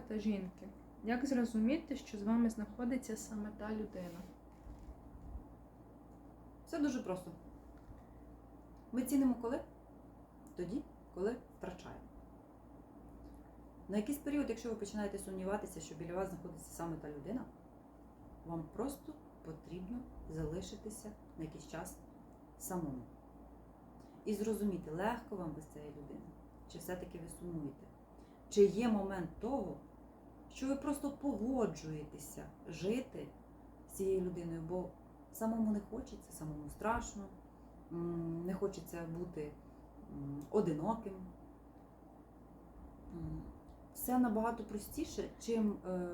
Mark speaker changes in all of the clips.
Speaker 1: та жінки. Як зрозуміти, що з вами знаходиться саме та людина?
Speaker 2: Все дуже просто. Ми цінимо коли? Тоді, коли втрачаємо. На якийсь період, якщо ви починаєте сумніватися, що біля вас знаходиться саме та людина, вам просто потрібно залишитися на якийсь час самому. І зрозуміти, легко вам без цієї людини, чи все-таки ви сумуєте. Чи є момент того, що ви просто погоджуєтеся жити з цією людиною, бо самому не хочеться, самому страшно, не хочеться бути одиноким. Все набагато простіше, чим е,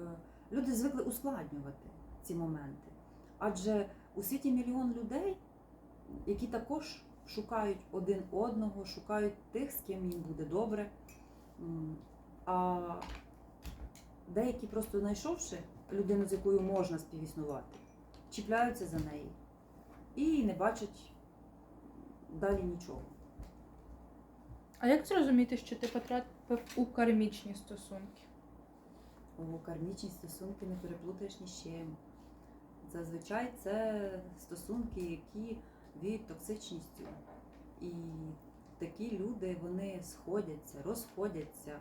Speaker 2: люди звикли ускладнювати ці моменти. Адже у світі мільйон людей, які також шукають один одного, шукають тих, з ким їм буде добре. А деякі, просто знайшовши людину, з якою можна співіснувати, чіпляються за неї і не бачать далі нічого.
Speaker 1: А як зрозуміти, що ти потрапив у кармічні стосунки?
Speaker 2: О, кармічні стосунки не переплутаєш ні з чим. Зазвичай це стосунки, які віють токсичністю. І такі люди вони сходяться, розходяться,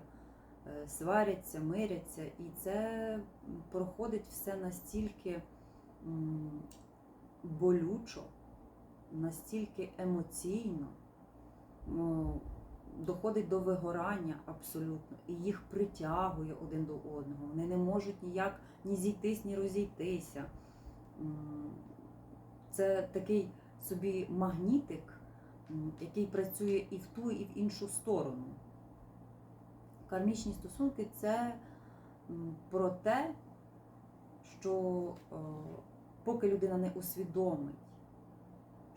Speaker 2: сваряться, миряться. І це проходить все настільки болючо, настільки емоційно. Доходить до вигорання абсолютно, і їх притягує один до одного. Вони не можуть ніяк ні зійтись, ні розійтися. Це такий собі магнітик, який працює і в ту, і в іншу сторону. Кармічні стосунки це про те, що е, поки людина не усвідомить,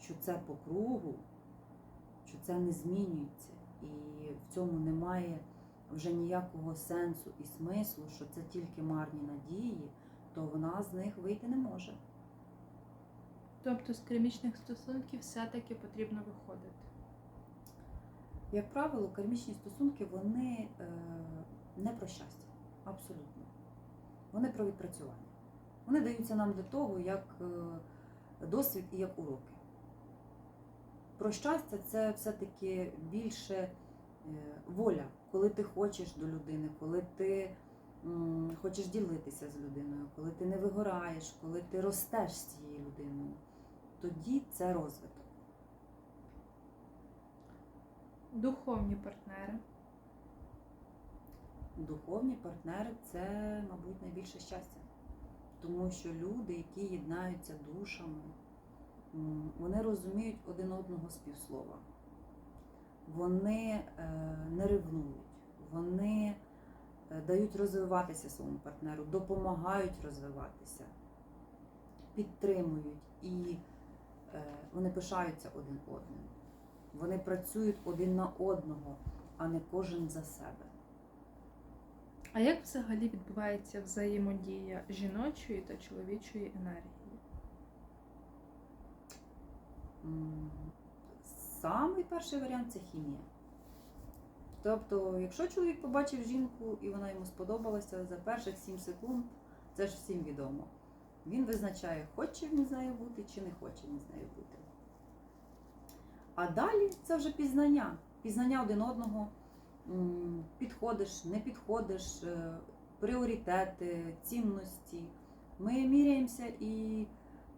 Speaker 2: що це по кругу, що це не змінюється, і в цьому немає вже ніякого сенсу і смислу, що це тільки марні надії, то вона з них вийти не може.
Speaker 1: Тобто з кармічних стосунків все-таки потрібно виходити.
Speaker 2: Як правило, кармічні стосунки вони е, не про щастя, абсолютно. Вони про відпрацювання. Вони даються нам для того, як е, досвід і як уроки. Про щастя це все-таки більше е, воля, коли ти хочеш до людини, коли ти хочеш ділитися з людиною, коли ти не вигораєш, коли ти ростеш з цією людиною. Тоді це розвиток.
Speaker 1: Духовні партнери.
Speaker 2: Духовні партнери це, мабуть, найбільше щастя. Тому що люди, які єднаються душами, вони розуміють один одного з півслова. Вони е, не ревнують, вони е, дають розвиватися своєму партнеру, допомагають розвиватися, підтримують і е, вони пишаються один одним. Вони працюють один на одного, а не кожен за себе.
Speaker 1: А як взагалі відбувається взаємодія жіночої та чоловічої енергії?
Speaker 2: Самий перший варіант це хімія. Тобто, якщо чоловік побачив жінку і вона йому сподобалася за перших 7 секунд, це ж всім відомо. Він визначає, хоче він з нею бути чи не хоче він з нею бути. А далі це вже пізнання. Пізнання один одного. Підходиш, не підходиш, е, пріоритети, цінності. Ми міряємося і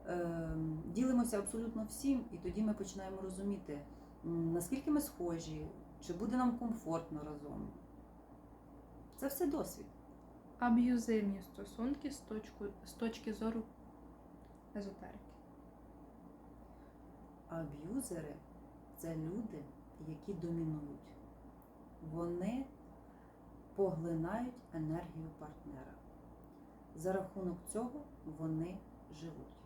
Speaker 2: е, ділимося абсолютно всім, і тоді ми починаємо розуміти, наскільки ми схожі, чи буде нам комфортно разом. Це все досвід.
Speaker 1: Аб'юзивні стосунки з, точку, з точки зору езотерики.
Speaker 2: Аб'юзери це люди, які домінують. Вони поглинають енергію партнера. За рахунок цього вони живуть.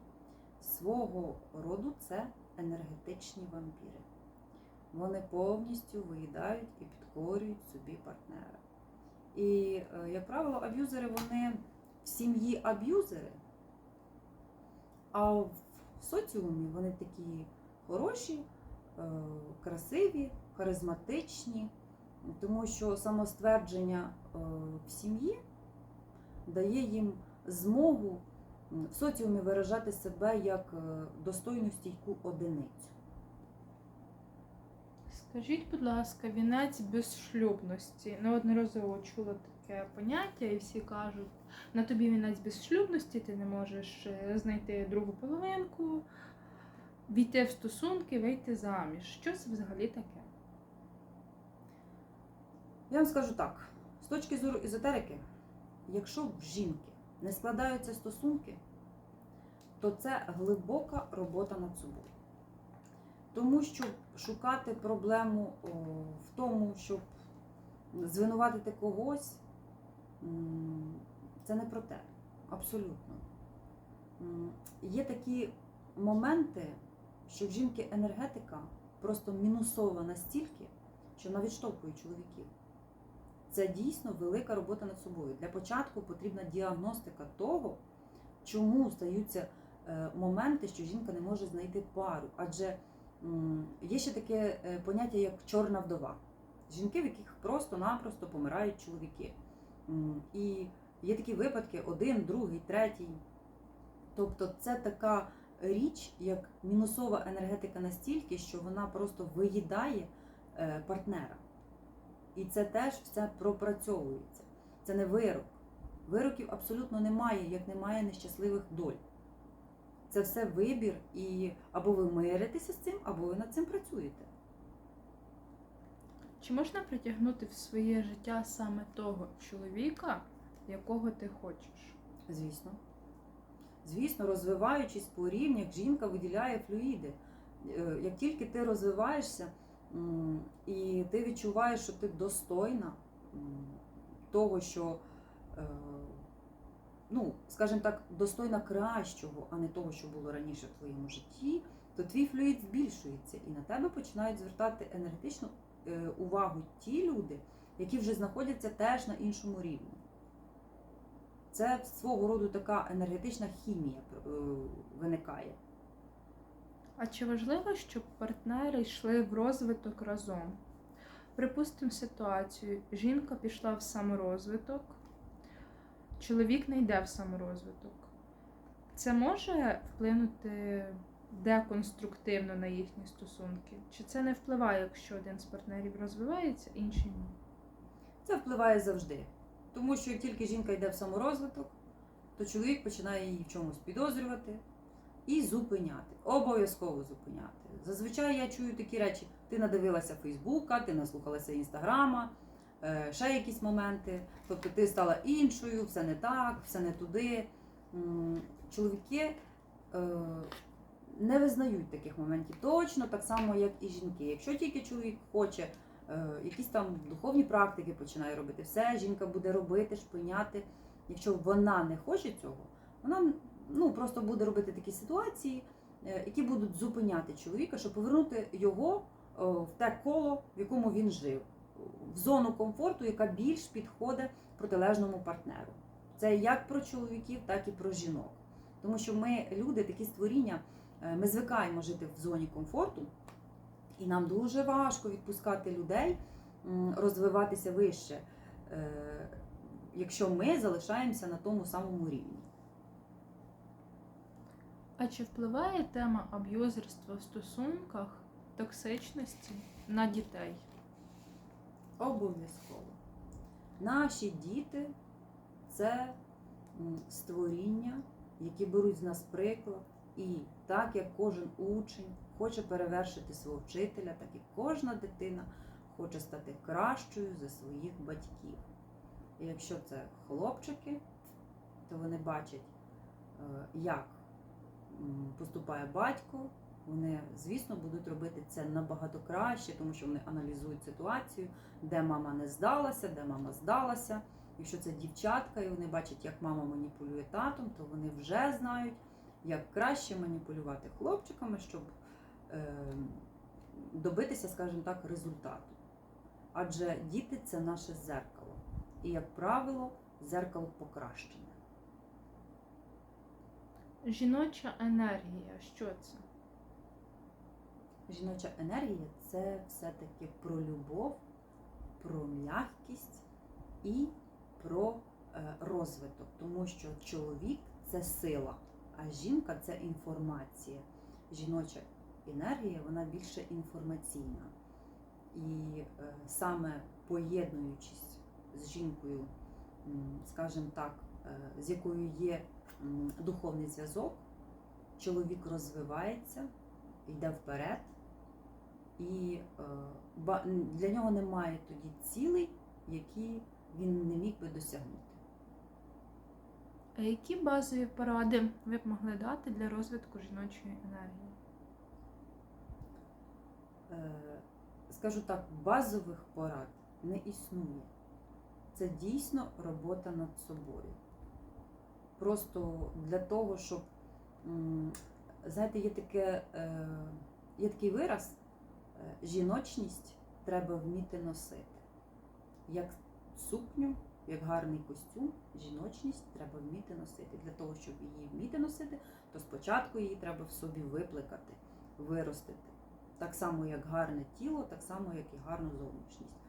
Speaker 2: Свого роду це енергетичні вампіри. Вони повністю виїдають і підкорюють собі партнера. І, е, як правило, аб'юзери вони в сім'ї аб'юзери, а в соціумі вони такі хороші, красиві, харизматичні, тому що самоствердження е, в сім'ї дає їм змогу в соціумі виражати себе як е, достойну стійку одиницю.
Speaker 1: Скажіть, будь ласка, вінець безшлюбності. Неодноразово чула таке поняття, і всі кажуть, на тобі вінець безшлюбності, ти не можеш е, знайти другу половинку, війти в стосунки, вийти заміж. Що це взагалі таке?
Speaker 2: Я вам скажу так: з точки зору езотерики, якщо в жінки не складаються стосунки, то це глибока робота над собою. Тому що шукати проблему в тому, щоб звинуватити когось, це не про те. Абсолютно. Є такі моменти, що в жінки енергетика просто мінусова настільки, що вона відштовхує чоловіків. Це дійсно велика робота над собою. Для початку потрібна діагностика того, чому стаються е, моменти, що жінка не може знайти пару. Адже є ще таке е, поняття, як чорна вдова. Жінки, в яких просто-напросто помирають чоловіки. І є такі випадки: один, другий, третій. Тобто це така річ, як мінусова енергетика настільки, що вона просто виїдає е, партнера. І це теж все пропрацьовується. Це не вирок. Вироків абсолютно немає, як немає нещасливих доль. Це все вибір, і або ви миритеся з цим, або ви над цим працюєте.
Speaker 1: Чи можна притягнути в своє життя саме того чоловіка, якого ти хочеш?
Speaker 2: Звісно. Звісно, розвиваючись по рівнях, жінка виділяє флюїди. Е, Як тільки ти розвиваєшся і ти відчуваєш, що ти достойна того, що, е, ну, скажімо так, достойна кращого, а не того, що було раніше в твоєму житті, то твій флюїд збільшується, і на тебе починають звертати енергетичну е, увагу ті люди, які вже знаходяться теж на іншому рівні. Це свого роду така енергетична хімія е, виникає.
Speaker 1: А чи важливо, щоб партнери йшли в розвиток разом? Припустимо ситуацію: жінка пішла в саморозвиток, чоловік не йде в саморозвиток. Це може вплинути деконструктивно на їхні стосунки? Чи це не впливає, якщо один з партнерів розвивається, інший ні?
Speaker 2: Це впливає завжди. Тому що як тільки жінка йде в саморозвиток, то чоловік починає її в чомусь підозрювати і зупиняти. Обов'язково зупиняти. Зазвичай я чую такі речі: ти надивилася Фейсбука, ти наслухалася Інстаграма, е, ще якісь моменти. Тобто ти стала іншою, все не так, все не туди. Чоловіки е, не визнають таких моментів точно так само, як і жінки. Якщо тільки чоловік хоче якісь там духовні практики починає робити, все жінка буде робити, шпиняти. Якщо вона не хоче цього, вона ну, просто буде робити такі ситуації, е, які будуть зупиняти чоловіка, щоб повернути його е, в те коло, в якому він жив, в зону комфорту, яка більш підходить протилежному партнеру. Це як про чоловіків, так і про жінок. Тому що ми, люди, такі створіння, е, ми звикаємо жити в зоні комфорту, і нам дуже важко відпускати людей, розвиватися вище, е, якщо ми залишаємося на тому самому рівні.
Speaker 1: А чи впливає тема аб'юзерства в стосунках, токсичності на дітей?
Speaker 2: Обов'язково. Наші діти це створіння, які беруть з нас приклад. І так як кожен учень хоче перевершити свого вчителя, так і кожна дитина хоче стати кращою за своїх батьків. І якщо це хлопчики, то вони бачать, е, як поступає батько. Вони, звісно, будуть робити це набагато краще, тому що вони аналізують ситуацію, де мама не здалася, де мама здалася. Якщо це дівчатка, і вони бачать, як мама маніпулює татом, то вони вже знають, як краще маніпулювати хлопчиками, щоб е, добитися, скажімо так, результату. Адже діти це наше зеркало. І, як правило, зеркало покращене.
Speaker 1: Жіноча енергія, що це?
Speaker 2: Жіноча енергія це все-таки про любов, про м'якість і про е, розвиток, тому що чоловік це сила, а жінка це інформація. Жіноча енергія вона більше інформаційна. І е, саме поєднуючись з жінкою, скажімо так, е, з якою є духовний зв'язок, чоловік розвивається, йде вперед, і е, для нього немає тоді цілей, які він не міг би досягнути.
Speaker 1: А які базові поради ви б могли дати для розвитку жіночої енергії?
Speaker 2: Е, Скажу так, базових порад не існує. Це дійсно робота над собою. Просто для того, щоб, знаєте, є, таке, е, є такий вираз, е, жіночність треба вміти носити. Як сукню, як гарний костюм, жіночність треба вміти носити. Для того, щоб її вміти носити, то спочатку її треба в собі випликати, виростити. Так само, як гарне тіло, так само, як і гарну зовнішність.